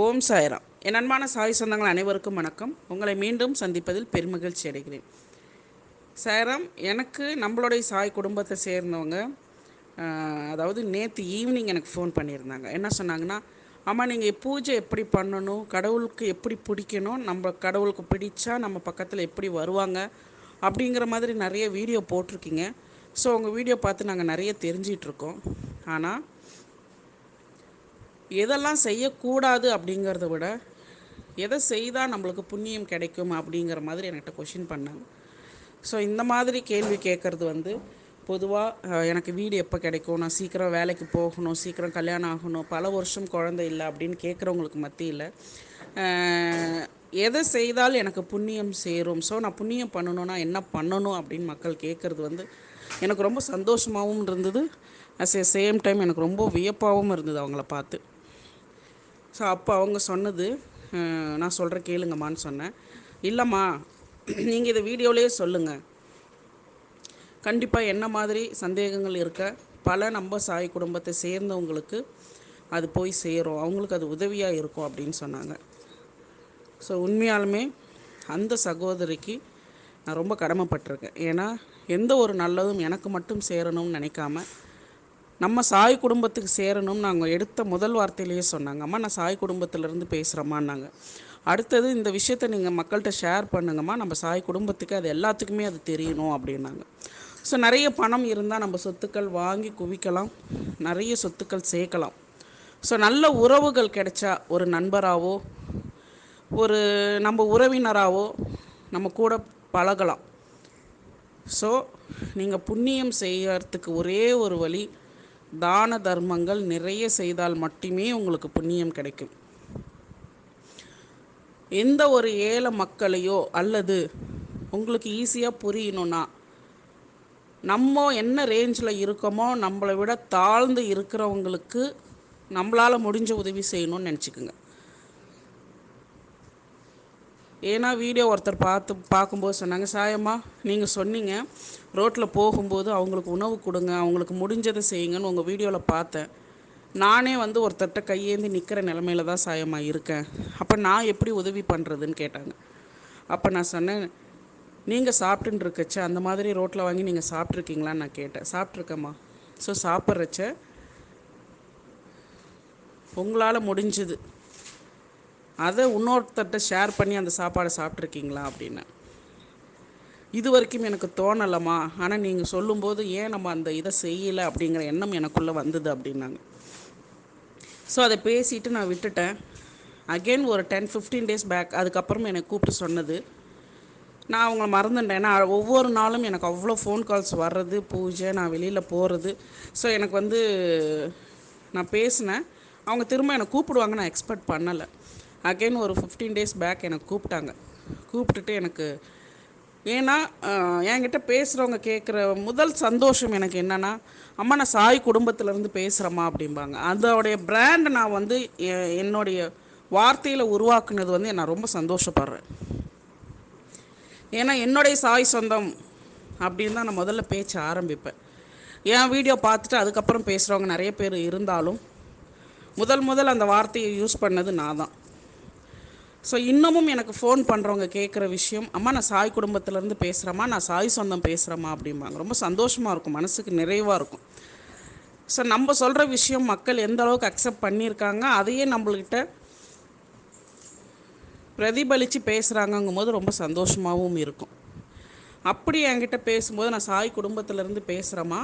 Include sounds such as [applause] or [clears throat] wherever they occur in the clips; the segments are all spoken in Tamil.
ஓம் சாய்ராம். என் அன்பான சாய் சொந்தங்கள் அனைவருக்கும் வணக்கம். உங்களை மீண்டும் சந்திப்பதில் பெருமகிழ்ச்சி அடைகிறேன். சாய்ராம் எனக்கு நம்மளுடைய சாய் குடும்பத்தை சேர்ந்தவங்க அதாவது நேற்று ஈவினிங் எனக்கு ஃபோன் பண்ணியிருந்தாங்க. என்ன சொன்னாங்கன்னா அம்மா நீங்கள் பூஜை எப்படி பண்ணணும்? கடவுளுக்கு எப்படி பிடிக்கணும்? நம்ம கடவுளுக்கு பிடிச்சா நம்ம பக்கத்தில் எப்படி வருவாங்க? அப்படிங்கிற மாதிரி நிறைய வீடியோ போட்டிருக்கீங்க. ஸோ உங்கள் வீடியோ பார்த்து நாங்கள் நிறைய தெரிஞ்சிகிட்ருக்கோம் ஆனால் எதெல்லாம் செய்யக்கூடாது அப்படிங்கிறத விட எதை செய்தால் நம்மளுக்கு புண்ணியம் கிடைக்கும் அப்படிங்கிற மாதிரி என்கிட்ட கொஷின் பண்ணாங்க. ஸோ இந்த மாதிரி கேள்வி கேட்குறது வந்து பொதுவாக எனக்கு வீடு எப்போ கிடைக்கும்? நான் சீக்கிரம் வேலைக்கு போகணும் சீக்கிரம் கல்யாணம் ஆகணும் பல வருஷம் குழந்தை இல்லை அப்படின்னு கேட்குறவங்களுக்கு மத்தியில் எதை செய்தால் எனக்கு புண்ணியம் சேரும். ஸோ நான் புண்ணியம் பண்ணணும்னா என்ன பண்ணணும் அப்படின்னு மக்கள் கேட்குறது வந்து எனக்கு ரொம்ப சந்தோஷமாகவும் இருந்தது. அட் ஏ சேம் டைம் எனக்கு ரொம்ப வியப்பாகவும் இருந்தது அவங்கள பார்த்து. ஸோ அப்போ அவங்க சொன்னது நான் சொல்கிற கேளுங்கம்மான்னு சொன்னேன். இல்லைம்மா [clears throat] நீங்கள் இதை வீடியோலேயே சொல்லுங்கள் கண்டிப்பாக என்ன மாதிரி சந்தேகங்கள் இருக்க? பல நம்ம சாய் குடும்பத்தை சேர்ந்தவங்களுக்கு அது போய் சேரும். அவங்களுக்கு அது உதவியாக இருக்கும் அப்படின்னு சொன்னாங்க. ஸோ உண்மையாலுமே அந்த சகோதரிக்கு நான் ரொம்ப கடமைப்பட்டிருக்கேன். ஏன்னா எந்த ஒரு நல்லதும் எனக்கு மட்டும் சேரணும்னு நினைக்காம நம்ம சாய் குடும்பத்துக்கு சேரணும்னு நாங்கள் எடுத்த முதல் வார்த்தையிலேயே சொன்னாங்க. அம்மா நான் சாய் குடும்பத்திலேருந்து பேசுகிறேம்மான்னாங்க அடுத்தது இந்த விஷயத்தை நீங்கள் மக்கள்கிட்ட ஷேர் பண்ணுங்கம்மா. நம்ம சாய் குடும்பத்துக்கு அது எல்லாத்துக்குமே அது தெரியணும் அப்படின்னாங்க. ஸோ நிறைய பணம் இருந்தால் நம்ம சொத்துக்கள் வாங்கி குவிக்கலாம். நிறைய சொத்துக்கள் சேர்க்கலாம். ஸோ நல்ல உறவுகள் கிடைச்சா ஒரு நண்பராகவோ ஒரு நம்ம உறவினராகவோ நம்ம கூட பழகலாம். ஸோ நீங்கள் புண்ணியம் செய்யறதுக்கு ஒரே ஒரு வழி தான தர்மங்கள் நிறைய செய்தால் மட்டுமே உங்களுக்கு புண்ணியம் கிடைக்கும். எந்த ஒரு ஏழை மக்களையோ அல்லது உங்களுக்கு ஈஸியாக புரியணும்னா நம்ம என்ன ரேஞ்சில் இருக்கோமோ நம்மளை விட தாழ்ந்து இருக்கிறவங்களுக்கு நம்மளால் முடிஞ்ச உதவி செய்யணும்னு நினச்சிக்கோங்க. ஏன்னா வீடியோ ஒருத்தர் பார்த்து பார்க்கும்போது சொன்னாங்க சாயம்மா நீங்கள் சொன்னீங்க. ரோட்டில் போகும்போது அவங்களுக்கு உணவு கொடுங்க. அவங்களுக்கு முடிஞ்சதை செய்யுங்கன்னு உங்கள் வீடியோவில் பார்த்தேன். நானே வந்து ஒருத்தர்கிட்ட கையேந்தி நிற்கிற நிலமையில தான் சாயம்மா இருக்கேன். அப்போ நான் எப்படி உதவி பண்ணுறதுன்னு கேட்டாங்க. அப்போ நான் சொன்னேன் நீங்கள் சாப்பிட்டுன்னு இருக்கச்ச அந்த மாதிரி ரோட்டில் வாங்கி நீங்கள் சாப்பிட்ருக்கீங்களான்னு நான் கேட்டேன். சாப்பிட்ருக்கேம்மா ஸோ சாப்பிட்றச்ச உங்களால் முடிஞ்சுது. அதை இன்னொருத்தர்கிட்ட ஷேர் பண்ணி அந்த சாப்பாடை சாப்பிட்ருக்கீங்களா அப்படின்னு. இது வரைக்கும் எனக்கு தோணலம்மா. ஆனால் நீங்கள் சொல்லும்போது ஏன் நம்ம அந்த இதை செய்யலை அப்படிங்கிற எண்ணம் எனக்குள்ளே வந்தது அப்படின்னாங்க. ஸோ அதை பேசிட்டு நான் விட்டுட்டேன். அகெயின் ஒரு டென் ஃபிஃப்டீன் டேஸ் பேக் அதுக்கப்புறம் எனக்கு கூப்பிட்டு சொன்னது. நான் அவங்கள மறந்துட்டேன். ஏன்னா ஒவ்வொரு நாளும் எனக்கு அவ்வளோ ஃபோன் கால்ஸ் வர்றது பூஜை நான் வெளியில் போகிறது ஸோ எனக்கு வந்து நான் பேசினேன். அவங்க திரும்ப என்னை கூப்பிடுவாங்க நான் எக்ஸ்பெக்ட் பண்ணலை. அகெயின் ஒரு ஃபிஃப்டீன் டேஸ் பேக் எனக்கு கூப்பிட்டாங்க. கூப்பிட்டுட்டு எனக்கு ஏன்னா என்கிட்ட பேசுகிறவங்க கேட்குற முதல் சந்தோஷம் எனக்கு என்னென்னா அம்மா நான் சாய் குடும்பத்திலேருந்து பேசுகிறேம்மா அப்படிம்பாங்க. அதோடைய பிராண்ட் நான் வந்து என்னுடைய வார்த்தையில் உருவாக்குனது வந்து நான் ரொம்ப சந்தோஷப்படுறேன். ஏன்னா என்னுடைய சாய் சொந்தம் அப்படின்னு தான் நான் முதல்ல பேச்ச ஆரம்பிப்பேன். என் வீடியோ பார்த்துட்டு அதுக்கப்புறம் பேசுகிறவங்க நிறைய பேர் இருந்தாலும் முதல் முதல் அந்த வார்த்தையை யூஸ் பண்ணது நான் தான். ஸோ இன்னமும் எனக்கு ஃபோன் பண்ணுறவங்க கேட்குற விஷயம் அம்மா நான் சாய் குடும்பத்திலேருந்து பேசுகிறேம்மா நான் சாய் சொந்தம் பேசுகிறேம்மா அப்படிம்பாங்க. ரொம்ப சந்தோஷமாக இருக்கும் மனசுக்கு நிறைவாக இருக்கும். ஸோ நம்ம சொல்கிற விஷயம் மக்கள் எந்த அளவுக்கு அக்செப்ட் பண்ணியிருக்காங்க அதையே நம்மள்கிட்ட பிரதிபலித்து பேசுகிறாங்கங்கும் போது ரொம்ப சந்தோஷமாகவும் இருக்கும். அப்படி என்கிட்ட பேசும்போது நான் சாய் குடும்பத்திலேருந்து பேசுகிறேம்மா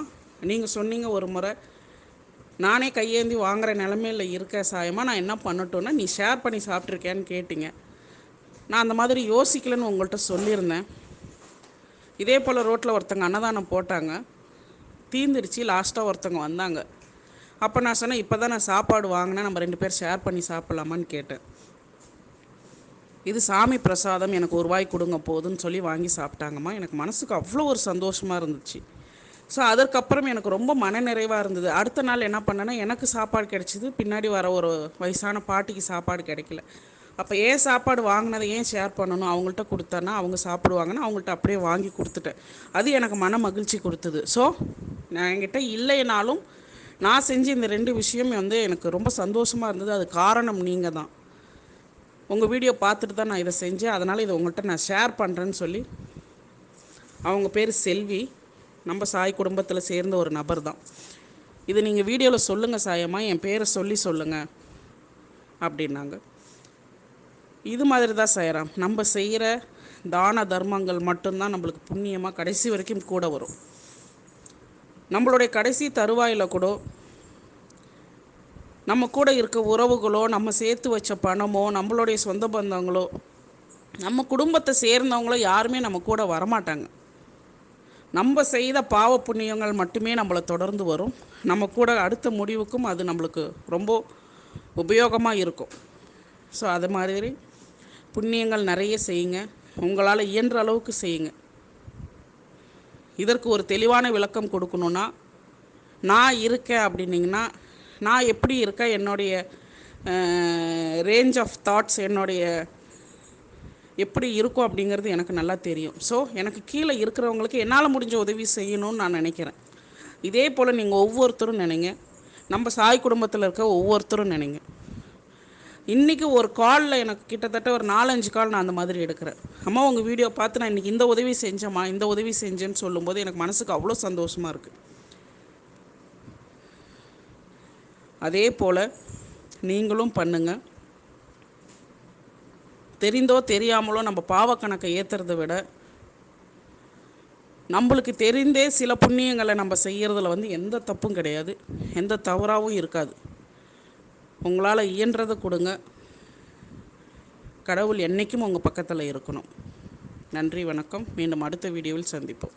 நீங்கள் சொன்னீங்க ஒரு முறை நானே கையேந்தி வாங்குற நிலமையில இருக்க சாயமா நான் என்ன பண்ணட்டும்னா நீ ஷேர் பண்ணி சாப்பிட்ருக்கேன்னு கேட்டிங்க. நான் அந்த மாதிரி யோசிக்கலைன்னு உங்கள்கிட்ட சொல்லியிருந்தேன். இதே போல் ரோட்டில் ஒருத்தங்க அன்னதானம் போட்டாங்க. தீந்துருச்சு லாஸ்ட்டாக ஒருத்தங்க வந்தாங்க. அப்போ நான் சொன்னேன் இப்போ தான் நான் சாப்பாடு வாங்கினேன் நம்ம ரெண்டு பேர் ஷேர் பண்ணி சாப்பிட்லாமான்னு கேட்டேன். இது சாமி பிரசாதம் எனக்கு ஒரு வாய் கொடுங்க போதுன்னு சொல்லி வாங்கி சாப்பிட்டாங்கம்மா. எனக்கு மனசுக்கு அவ்வளோ ஒரு சந்தோஷமாக இருந்துச்சு. ஸோ அதற்கப்புறம் எனக்கு ரொம்ப மனநிறைவாக இருந்தது. அடுத்த நாள் என்ன பண்ணேன்னா எனக்கு சாப்பாடு கிடைச்சிது. பின்னாடி வர ஒரு வயசான பாட்டிக்கு சாப்பாடு கிடைக்கல. அப்போ ஏன் சாப்பாடு வாங்கினதை ஏன் ஷேர் பண்ணணும்? அவங்கள்ட்ட கொடுத்தேன்னா அவங்க சாப்பிடுவாங்கன்னு அவங்கள்ட்ட அப்படியே வாங்கி கொடுத்துட்டேன். அது எனக்கு மன மகிழ்ச்சி கொடுத்தது. ஸோ நான் என்கிட்ட இல்லைனாலும் நான் செஞ்ச இந்த ரெண்டு விஷயம் வந்து எனக்கு ரொம்ப சந்தோஷமாக இருந்தது. அது காரணம் நீங்கள் தான். உங்கள் வீடியோ பார்த்துட்டு தான் நான் இதை செஞ்சேன். அதனால் இதை உங்கள்கிட்ட நான் ஷேர் பண்ணுறேன்னு சொல்லி அவங்க பேர் செல்வி. நம்ம சாய் குடும்பத்தில் சேர்ந்த ஒரு நபர் தான் இது நீங்கள் வீடியோவில் சொல்லுங்கள் சாயம்மா என் பேரை சொல்லி சொல்லுங்கள் அப்படின்னாங்க. இது மாதிரி தான் செய்கிறோம் நம்ம செய்கிற தான தர்மங்கள் மட்டும்தான் நம்மளுக்கு புண்ணியமாக கடைசி வரைக்கும் கூட வரும். நம்மளுடைய கடைசி தருவாயில் கூட நம்ம கூட இருக்க உறவுகளோ நம்ம சேர்த்து வச்ச பணமோ நம்மளுடைய சொந்த பந்தங்களோ நம்ம குடும்பத்தை சேர்ந்தவங்களோ யாருமே நம்ம கூட வரமாட்டாங்க. நம்ம செய்த பாவ புண்ணியங்கள் மட்டுமே நம்மளை தொடர்ந்து வரும். நம்ம கூட அடுத்த முடிவுக்கும் அது நம்மளுக்கு ரொம்ப உபயோகமாக இருக்கும். ஸோ அது மாதிரி புண்ணியங்கள் நிறைய செய்யுங்க. உங்களால் இயன்ற அளவுக்கு செய்யுங்க. இதற்கு ஒரு தெளிவான விளக்கம் கொடுக்கணுன்னா நான் இருக்கேன் அப்படின்னிங்கன்னா நான் எப்படி இருக்கேன்? என்னுடைய ரேஞ்ச் ஆஃப் தாட்ஸ் என்னுடைய எப்படி இருக்கும் அப்படிங்கிறது எனக்கு நல்லா தெரியும். ஸோ எனக்கு கீழே இருக்கிறவங்களுக்கு என்னால் முடிஞ்ச உதவி செய்யணும்னு நான் நினைக்கிறேன். இதே போல் நீங்கள் ஒவ்வொருத்தரும் நினைங்க. நம்ம சாய் குடும்பத்தில் இருக்க ஒவ்வொருத்தரும் நினைங்க. இன்றைக்கி ஒரு காலில் எனக்கு கிட்டத்தட்ட ஒரு நாலஞ்சு கால் நான் அந்த மாதிரி எடுக்கிறேன். அம்மா உங்கள் வீடியோ பார்த்து நான் இன்றைக்கி இந்த உதவி செஞ்சேம்மா இந்த உதவி செஞ்சேன்னு சொல்லும்போது எனக்கு மனசுக்கு அவ்வளோ சந்தோஷமாக இருக்குது அதே போல் நீங்களும் பண்ணுங்கள் தெரிந்தோ தெரியாமலோ நம்ம பாவக்கணக்கை ஏற்றுறத விட நம்மளுக்கு தெரிந்தே சில புண்ணியங்களை நம்ம செய்கிறதுல வந்து எந்த தப்பும் கிடையாது. எந்த தவறாகவும் இருக்காது. உங்களால் இயன்றதை கொடுங்க. கடவுள் என்றைக்கும் உங்கள் பக்கத்தில் இருக்கணும். நன்றி வணக்கம். மீண்டும் அடுத்த வீடியோவில் சந்திப்போம்.